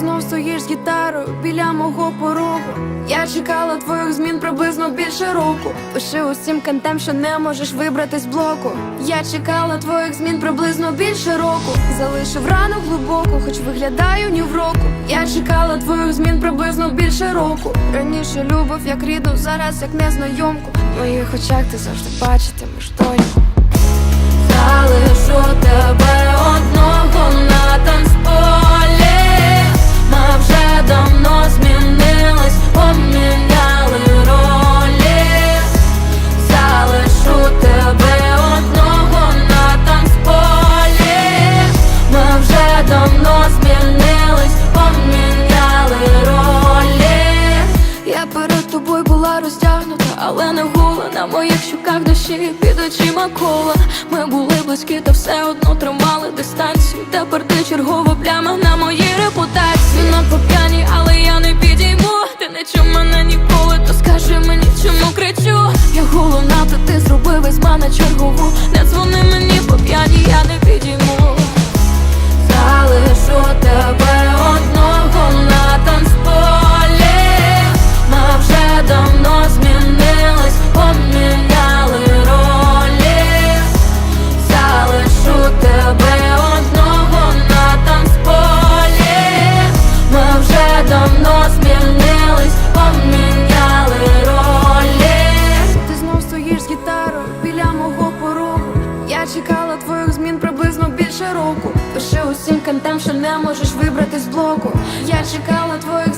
знов стоїш з гітарою біля мого порогу. Я чекала твоїх змін приблизно більше року. Пиши усім кантам, що не можеш вибрати з блоку. Я чекала твоїх змін приблизно більше року. Залишив рану глибоку, хоч виглядаю ні в року. Я чекала твоїх змін приблизно більше року. Раніше любов як рідну, зараз як незнайомку. В моїх очах ти завжди бачитимеш доньку. Перед тобою була роздягнута, але не гула На моїх щуках душі під очима кола. Ми були близькі, та все одно тримали дистанцію. Тепер ти чергова пляма на моїй репутації. Надто п'яні, але я не підійму. Ти не чув мене ніколи, то скажи мені, чому кричу? Я головна, то ти зробив із мене чергову. Не дзвони мені по п'яні, я не підійму стоїш біля мого порогу. Я чекала твоїх змін приблизно більше року. Пиши усім кантам, що не можеш вибрати з блоку. Я чекала твоїх